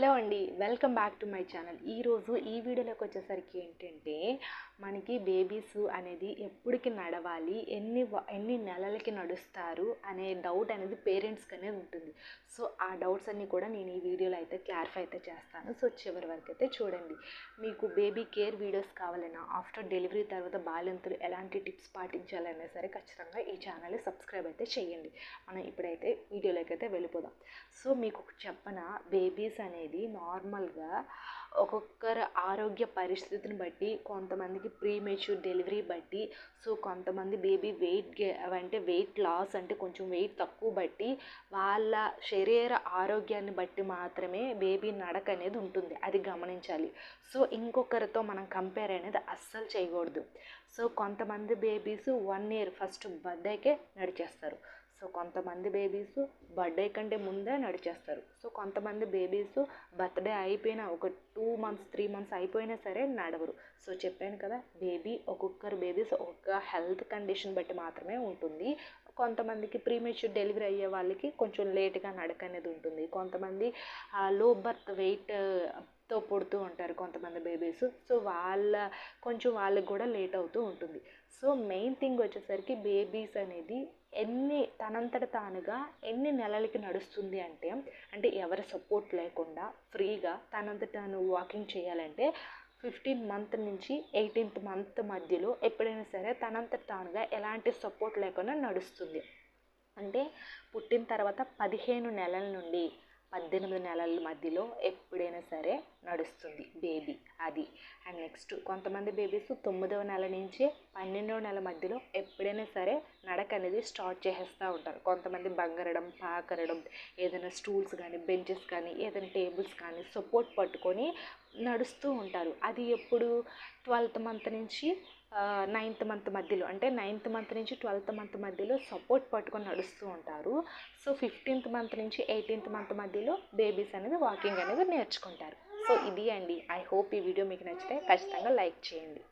Hello అండి welcome back to my channel. ఈరోజు ఈ వీడియోలోకి వచ్చేసరికి ఏంటంటే మనకి బేబీస్ అనేది ఎప్పటికి నడవాలి ఎన్ని ఎన్ని నెలలకి నడుస్తారు అనే డౌట్ అనేది పేరెంట్స్కి అనేది ఉంటుంది. సో ఆ డౌట్స్ అన్నీ కూడా నేను ఈ వీడియోలో అయితే క్లారిఫై అయితే చేస్తాను. సో చివరి వరకు అయితే చూడండి. మీకు బేబీ కేర్ వీడియోస్ కావాలన్నా ఆఫ్టర్ డెలివరీ తర్వాత బాలింతలు ఎలాంటి టిప్స్ పాటించాలన్నా సరే ఖచ్చితంగా ఈ ఛానల్ని సబ్స్క్రైబ్ అయితే చేయండి. మనం ఇప్పుడైతే వీడియోలోకి అయితే వెళ్ళిపోదాం. సో మీకు చెప్పన బేబీస్ అనేది నార్మల్గా ఒక్కొక్కరు ఆరోగ్య పరిస్థితిని బట్టి కొంతమందికి ప్రీ మెచ్యూర్ డెలివరీ బట్టి సో కొంతమంది బేబీ వెయిట్ గే అంటే వెయిట్ లాస్ అంటే కొంచెం వెయిట్ తక్కువ బట్టి వాళ్ళ శరీర ఆరోగ్యాన్ని బట్టి మాత్రమే బేబీ నడక అనేది ఉంటుంది. అది గమనించాలి. సో ఇంకొకరితో మనం కంపేర్ అనేది అస్సలు చేయకూడదు. సో కొంతమంది బేబీస్ వన్ ఇయర్ ఫస్ట్ బర్త్డేకే నడిచేస్తారు. సో కొంతమంది బేబీస్ బర్త్డే కంటే ముందే నడిచేస్తారు. సో కొంతమంది బేబీస్ బర్త్డే అయిపోయిన ఒక టూ మంత్స్ త్రీ మంత్స్ అయిపోయినా సరే నడవరు. సో చెప్పాను కదా బేబీ ఒక్కొక్కరు బేబీస్ ఒక్కొక్క హెల్త్ కండిషన్ బట్టి మాత్రమే ఉంటుంది. కొంతమందికి ప్రీమెచ్యూర్ డెలివరీ అయ్యే వాళ్ళకి కొంచెం లేట్గా నడక అనేది ఉంటుంది. కొంతమంది లో బర్త్ వెయిట్తో పుడుతూ ఉంటారు కొంతమంది బేబీస్ సో వాళ్ళ కొంచెం వాళ్ళకి కూడా లేట్ అవుతూ ఉంటుంది. సో మెయిన్ థింగ్ వచ్చేసరికి బేబీస్ అనేది ఎన్ని తనంతట తానుగా ఎన్ని నెలలకి నడుస్తుంది అంటే అంటే ఎవరి సపోర్ట్ లేకుండా ఫ్రీగా తనంతట తాను వాకింగ్ చేయాలంటే ఫిఫ్టీన్ మంత్ నుంచి ఎయిటీన్త్ మంత్ మధ్యలో ఎప్పుడైనా సరే తనంత తానుగా ఎలాంటి సపోర్ట్ లేకుండా నడుస్తుంది. అంటే పుట్టిన తర్వాత పదిహేను నెలల నుండి పద్దెనిమిది నెలల మధ్యలో ఎప్పుడైనా సరే నడుస్తుంది బేబీ అది. అండ్ నెక్స్ట్ కొంతమంది బేబీస్ తొమ్మిదవ నెల నుంచి పన్నెండవ నెల మధ్యలో ఎప్పుడైనా సరే నడక అనేది స్టార్ట్ చేసేస్తూ ఉంటారు. కొంతమంది బంగరడం పాకరడం ఏదైనా స్టూల్స్ కానీ బెంచెస్ కానీ ఏదైనా టేబుల్స్ కానీ సపోర్ట్ పట్టుకొని నడుస్తూ ఉంటారు. అది ఎప్పుడు? ట్వెల్త్ మంత్ నుంచి నైన్త్ మంత్ మధ్యలో అంటే నైన్త్ మంత్ నుంచి ట్వెల్త్ మంత్ మధ్యలో సపోర్ట్ పట్టుకొని నడుస్తూ ఉంటారు. సో ఫిఫ్టీన్త్ మంత్ నుంచి ఎయిటీన్త్ మంత్ మధ్యలో బేబీస్ అనేది వాకింగ్ అనేది నేర్చుకుంటారు. సో ఇది అండి. ఐ హోప్ ఈ వీడియో మీకు నచ్చితే ఖచ్చితంగా లైక్ చేయండి.